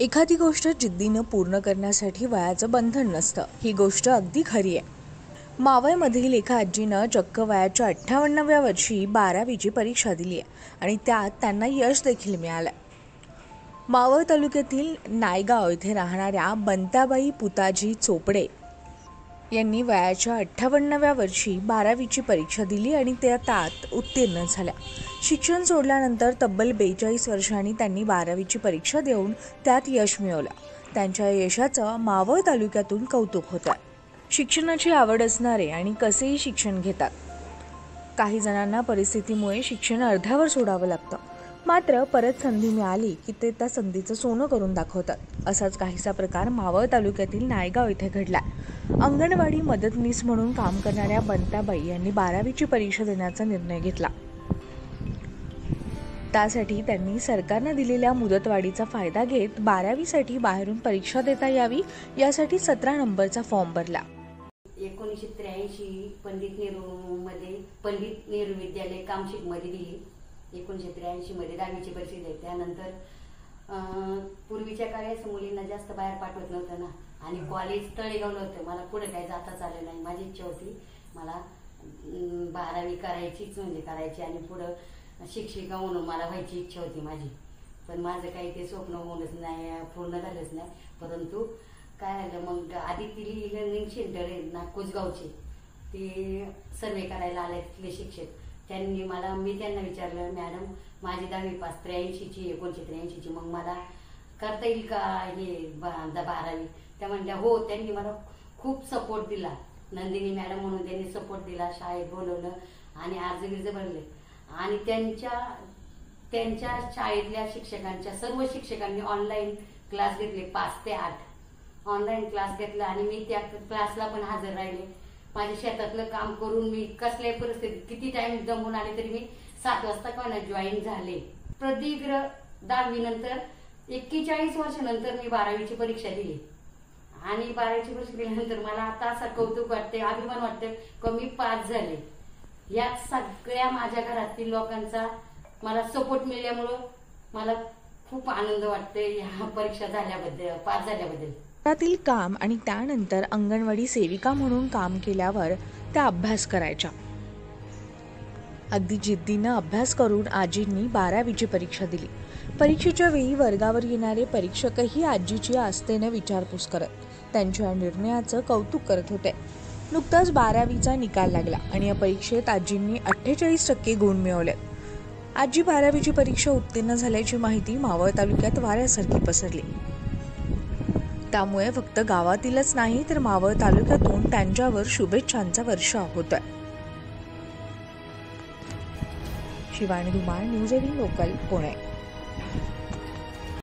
एखादी गोष्ट जिद्दीनं पूर्ण करण्यासाठी वयाचं बंधन नसतं. ही गोष्ट अगदी खरी आहे. मावळमधील एका आजीनं चक्क वयाच्या अठ्ठावन्नाव्या वर्षी बारावीची परीक्षा दिली आहे आणि त्यात त्यांना यश देखील मिळालं. मावळ तालुक्यातील नायगाव येथे राहणाऱ्या बंताबाई पुताजी चोपडे यांनी वयाच्या अठ्ठावन्नाव्या वर्षी बारावीची परीक्षा दिली आणि त्या त्यात उत्तीर्ण झाल्या. शिक्षण सोडल्यानंतर तब्बल बेचाळीस वर्षांनी त्यांनी बारावीची परीक्षा देऊन त्यात यश मिळवलं. त्यांच्या यशाचं मावळ तालुक्यातून कौतुक होतं शिक्षणाची आवड असणारे आणि कसेही शिक्षण घेतात काही जणांना परिस्थितीमुळे शिक्षण अर्ध्यावर सोडावं लागतं. मात्र परत संधी मिळाली की ते त्या संधीचं सोनं करून दाखवतात. असाच काहीसा प्रकार मावळ तालुक्यातील नायगाव इथे घडला अंगणवाडी मदतनीस म्हणून काम करणाऱ्या बंताबाई यांनी बारावीची परीक्षा देण्याचा निर्णय घेतला. त्यासाठी त्यांनी सरकारनं दिलेल्या मुदतवाढीचा फायदा घेत बारावीसाठी बाहेरून परीक्षा देता यावी यासाठी सतरा नंबरचा फॉर्म भरला. एकोणीसशे त्र्याऐंशी पंडित नेहरू मध्ये पंडित नेहरू विद्यालय कामशिकमध्ये दिली. एकोणीसशे त्र्याऐंशी मध्ये दहावीची परीक्षा दिली त्यानंतर पूर्वीच्या काळात मुलींना जास्त बाहेर पाठवत नव्हतं ना. आणि कॉलेज तळेगावलं होतं मला पुढे काही जाताच आलं नाही. माझी इच्छा होती मला बारावी करायचीच म्हणजे करायची आणि पुढं शिक्षिका म्हणून मला व्हायची इच्छा होती माझी. पण माझं काही ते स्वप्न होऊनच नाही पूर्ण झालंच नाही. परंतु काय झालं मग आदित्यली लर्निंग सेंटर आहे ना कोसगावचे. ते सर्वे करायला आले तिथले शिक्षक. त्यांनी मला मी त्यांना विचारलं मॅडम माझी दहावी पास त्र्याऐंशीची एकोणीशे त्र्याऐंशीची. मग मला करता येईल का हे बारावी? त्या म्हणल्या हो. त्यांनी मला खूप सपोर्ट दिला. नंदिनी मॅडम म्हणून त्यांनी सपोर्ट दिला शाळेत बोलवलं आणि अर्ज गिर्ज भरले. आणि त्यांच्या त्यांच्या शाळेतल्या शिक्षकांच्या सर्व शिक्षकांनी ऑनलाईन क्लास घेतले पाच ते आठ. ऑनलाईन क्लास घेतला आणि मी त्या क्लासला पण हजर राहिले. माझ्या शेतातलं काम करून मी कसल्याही परिस्थितीत किती टाइम जमून आले तरी मी सात वाजता का जॉईन झाले. प्रदीग्र दहावी नंतर एक्केचाळीस वर्षानंतर मी बारावीची परीक्षा दिली. आणि बारावीची परीक्षा दिल्यानंतर मला आता असं कौतुक वाटते अभिमान वाटते कमी पास झाले. या सगळ्या माझ्या घरातील लोकांचा मला सपोर्ट मिळाल्यामुळं मला खूप आनंद वाटते ह्या परीक्षा झाल्याबद्दल पास झाल्याबद्दल. घरातील काम आणि त्यानंतर अंगणवाडी सेविका म्हणून काम केल्यावर त्या अभ्यास करायच्या. अगदी जिद्दीनं अभ्यास करून आजींनी बारावीची परीक्षा दिली. परीक्षेच्या वेळी वर्गावर येणारे परीक्षकही आजीची आस्थेनं विचारपूस करत त्यांच्या निर्णयाचं कौतुक करत होते. नुकताच बारावीचा निकाल लागला आणि या परीक्षेत आजींनी अठ्ठेचाळीस टक्के गुण मिळवले. आजी बारावीची परीक्षा उत्तीर्ण झाल्याची माहिती मावळ तालुक्यात वाऱ्यासारखी पसरली. त्यामुळे फक्त गावातीलच नाही तर मावळ तालुक्यातून त्यांच्यावर शुभेच्छांचा वर्षाव होतोय. Shivani Dhumal news eighteen local Pune.